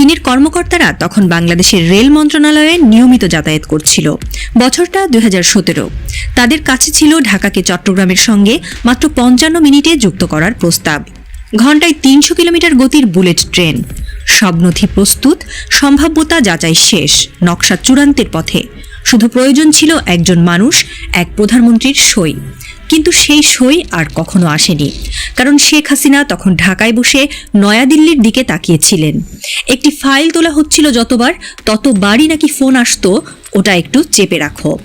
চীনের কর্মকর্তারা তখন বাংলাদেশের রেল মন্ত্রণালয়ে নিয়মিত যাতায়াত করছিল। বছরটা দুই তাদের কাছে ছিল ঢাকাকে চট্টগ্রামের সঙ্গে মাত্র পঞ্চান্ন মিনিটে যুক্ত করার প্রস্তাব। ঘন্টায় তিনশো কিলোমিটার গতির বুলেট ট্রেন। সব নথি প্রস্তুত, সম্ভাব্যতা যাচাই শেষ, নকশা চূড়ান্তের পথে। শুধু প্রয়োজন ছিল একজন মানুষ, এক প্রধানমন্ত্রীর সই। কিন্তু সেই সই আর কখনো আসেনি। কারণ শেখ হাসিনা তখন ঢাকায় বসে নয়াদিল্লির দিকে তাকিয়েছিলেন। একটি ফাইল তোলা হচ্ছিল যতবার, ততবারই নাকি ফোন আসতো, ওটা একটু চেপে রাখো।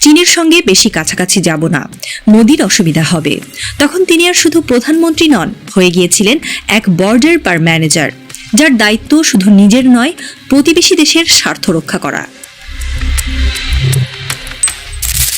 চীনের সঙ্গে বেশি কাছাকাছি যাব না, মোদির অসুবিধা হবে। তখন তিনি আর শুধু প্রধানমন্ত্রী নন, হয়ে গিয়েছিলেন এক বর্ডার পার ম্যানেজার যার দায়িত্ব শুধু নিজের নয়, প্রতিবেশী দেশের স্বার্থ রক্ষা করা।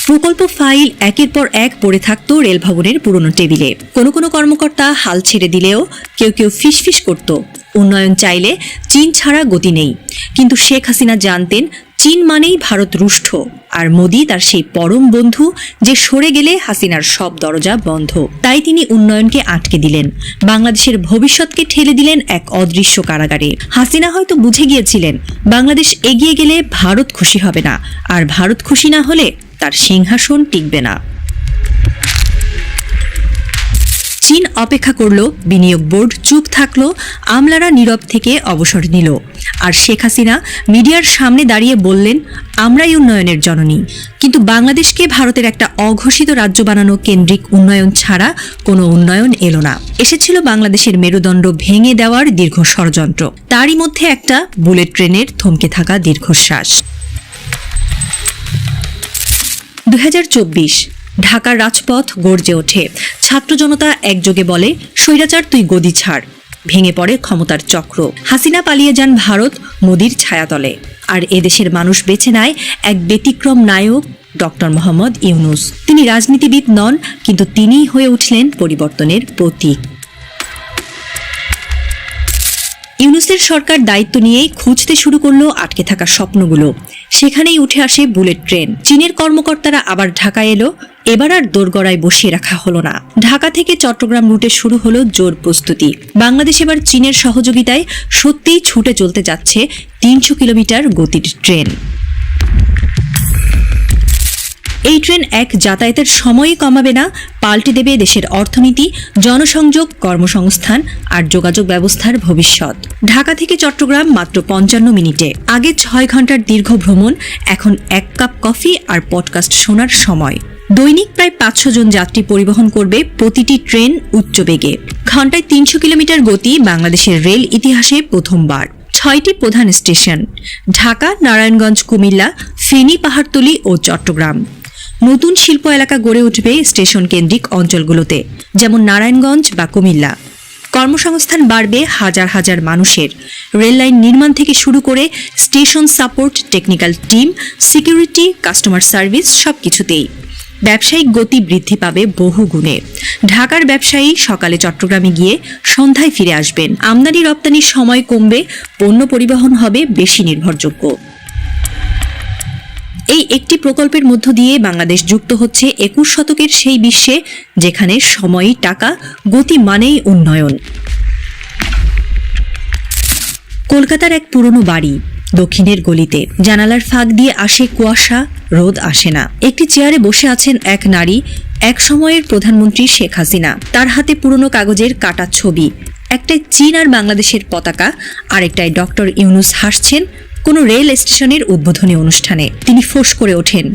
প্রকল্প ফাইল একের পর এক পড়ে থাকত রেল ভবনের পুরনো টেবিলে। কোনো কোনো কর্মকর্তা হাল ছেড়ে দিলেও কেউ কেউ ফিসফিস করত। উন্নয়ন চাইলে চীন ছাড়া গতি নেই। কিন্তু শেখ হাসিনা জানতেন চীন মানেই ভারত রুষ্ট। আর মোদি তার সেই পরম বন্ধু যে সরে গেলে হাসিনার সব দরজা বন্ধ। তাই তিনি উন্নয়নকে আটকে দিলেন। বাংলাদেশের ভবিষ্যৎকে ঠেলে দিলেন এক অদৃশ্য কারাগারে। হাসিনা হয়তো বুঝে গিয়েছিলেন, বাংলাদেশ এগিয়ে গেলে ভারত খুশি হবে না। আর ভারত খুশি না হলে তার সিংহাসন টিকবে না। চীন অপেক্ষা করল, বিনিয়োগ বোর্ড চুপ থাকল, আমলারা নীরব থেকে অবসর নিল। আর শেখ হাসিনা মিডিয়ার সামনে দাঁড়িয়ে বললেন, আমরাই উন্নয়নের জননী। কিন্তু বাংলাদেশকে ভারতের একটা অঘোষিত রাজ্য বানানো কেন্দ্রিক উন্নয়ন ছাড়া কোনো উন্নয়ন এলো না। এসেছিল বাংলাদেশের মেরুদণ্ড ভেঙে দেওয়ার দীর্ঘ ষড়যন্ত্র। তারই মধ্যে একটা বুলেট ট্রেনের থমকে থাকা দীর্ঘশ্বাস। দু ঢাকার রাজপথ গর্জে ওঠে। ছাত্র জনতা একযোগে বলে, স্বৈরাচার তুই গদি ছাড়। ভেঙে পড়ে ক্ষমতার চক্র। হাসিনা পালিয়ে যান ভারত মোদির ছায়াতলে। আর এদেশের মানুষ বেছে নেয় এক ব্যতিক্রম নায়ক, ডক্টর মোহাম্মদ ইউনুস। তিনি রাজনীতিবিদ নন, কিন্তু তিনিই হয়ে উঠলেন পরিবর্তনের প্রতীক। ইউনুসের সরকার দায়িত্ব নিয়েই খুঁজতে শুরু করল আটকে থাকা স্বপ্নগুলো। সেখানেই উঠে আসে বুলেট ট্রেন। চীনের কর্মকর্তারা আবার ঢাকায় এলো। এবার আর দোরগড়ায় বসিয়ে রাখা হলো না। ঢাকা থেকে চট্টগ্রাম রুটে শুরু হলো জোর প্রস্তুতি। বাংলাদেশ এবার চীনের সহযোগিতায় সত্যিই ছুটে চলতে যাচ্ছে তিনশো কিলোমিটার গতির ট্রেন। এই ট্রেন এক যাতায়াতের সময়ই কমাবে না, পাল্টে দেবে দেশের অর্থনীতি, জনসংযোগ, কর্মসংস্থান আর যোগাযোগ ব্যবস্থার ভবিষ্যৎ। ঢাকা থেকে চট্টগ্রাম মাত্র পঞ্চান্ন মিনিটে। আগে ছয় ঘণ্টার দীর্ঘ ভ্রমণ, এখন এক কাপ কফি আর পডকাস্ট শোনার সময়। দৈনিক প্রায় পাঁচশো জন যাত্রী পরিবহন করবে প্রতিটি ট্রেন উচ্চ বেগে। ঘন্টায় তিনশো কিলোমিটার গতি বাংলাদেশের রেল ইতিহাসে প্রথমবার। ছয়টি প্রধান স্টেশন, ঢাকা, নারায়ণগঞ্জ, কুমিল্লা, ফেনী, পাহাড়তলি ও চট্টগ্রাম। নতুন শিল্প এলাকা গড়ে উঠবে স্টেশন কেন্দ্রিক অঞ্চলগুলোতে, যেমন নারায়ণগঞ্জ বা কুমিল্লা। কর্মসংস্থান বাড়বে হাজার হাজার মানুষের। রেললাইন নির্মাণ থেকে শুরু করে station support, technical team, security, customer service সব কিছুতেই ব্যবসায়িক গতি বৃদ্ধি পাবে বহু গুণে। ঢাকার ব্যবসায়ী সকালে চট্টগ্রামে গিয়ে সন্ধ্যায় ফিরে আসবেন। আমদানি রপ্তানির সময় কমবে, পণ্য পরিবহন হবে বেশি নির্ভরযোগ্য। এই একটি প্রকল্পের মধ্য দিয়ে বাংলাদেশ যুক্ত হচ্ছে একুশ শতকের সেই বিশ্বে, যেখানে সময়ই টাকা, গতি মানেই উন্নয়ন। কলকাতার এক পুরনো বাড়ি দক্ষিণের গলিতে। জানালার ফাঁক দিয়ে আসে কুয়াশা, রোদ আসে না। একটি চেয়ারে বসে আছেন এক নারী, এক সময়ের প্রধানমন্ত্রী শেখ হাসিনা। তার হাতে পুরনো কাগজের কাটা ছবি। একটাই চীন আর বাংলাদেশের পতাকা আরেকটায় ডক্টর ইউনুস হাসছেন কোনো রেল স্টেশনের উদ্বোধনী অনুষ্ঠানে। তিনি ফোঁস করে ওঠেন।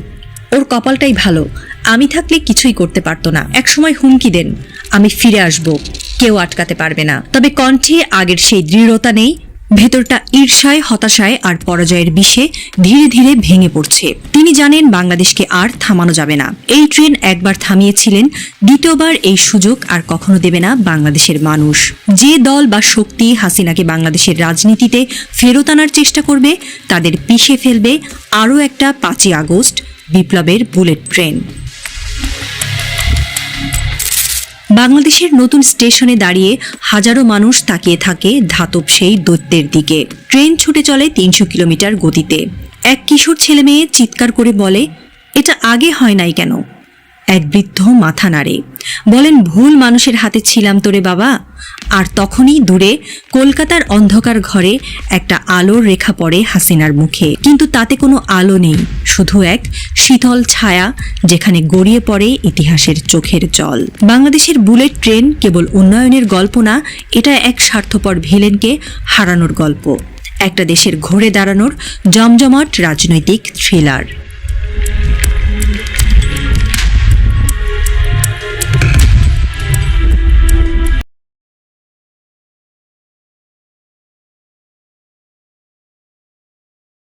ওর কপালটাই ভালো। আমি থাকলে কিছুই করতে পারতো না। একসময় হুমকি দেন। আমি ফিরে আসব। কেউ আটকাতে পারবে না। তবে কণ্ঠে আগের সেই দৃঢ়তা নেই ভেতরটা ঈর্ষায়, হতাশায় আর পরাজয়ের বিষে ধীরে ধীরে ভেঙে পড়ছে। তিনি জানেন বাংলাদেশকে আর থামানো যাবে না। এই ট্রেন একবার থামিয়েছিলেন, দ্বিতীয়বার এই সুযোগ আর কখনো দেবে না বাংলাদেশের মানুষ। যে দল বা শক্তি হাসিনাকে বাংলাদেশের রাজনীতিতে ফেরত আনার চেষ্টা করবে, তাদের পিষে ফেলবে আরও একটা পাঁচই আগস্ট বিপ্লবের বুলেট ট্রেন। বাংলাদেশের নতুন স্টেশনে দাঁড়িয়ে হাজারো মানুষ তাকিয়ে থাকে ধাতব সেই দৈত্যের দিকে। ট্রেন ছুটে চলে তিনশো কিলোমিটার গতিতে। এক কিশোর ছেলে মেয়ে চিৎকার করে বলে, এটা আগে হয় নাই কেন? এক বৃদ্ধ মাথা নাড়ে। বলেন, ভুল মানুষের হাতে ছিলাম তোরে বাবা। আর তখনই দূরে কলকাতার অন্ধকার ঘরে একটা আলোর রেখা পড়ে হাসিনার মুখে। কিন্তু তাতে কোনো আলো নেই, শুধু এক শীতল ছায়া যেখানে গড়িয়ে পড়ে ইতিহাসের চোখের জল। বাংলাদেশের বুলেট ট্রেন কেবল উন্নয়নের গল্প না, এটা এক স্বার্থপর ভিলেনকে হারানোর গল্প। একটা দেশের ঘুরে দাঁড়ানোর জমজমাট রাজনৈতিক থ্রিলার।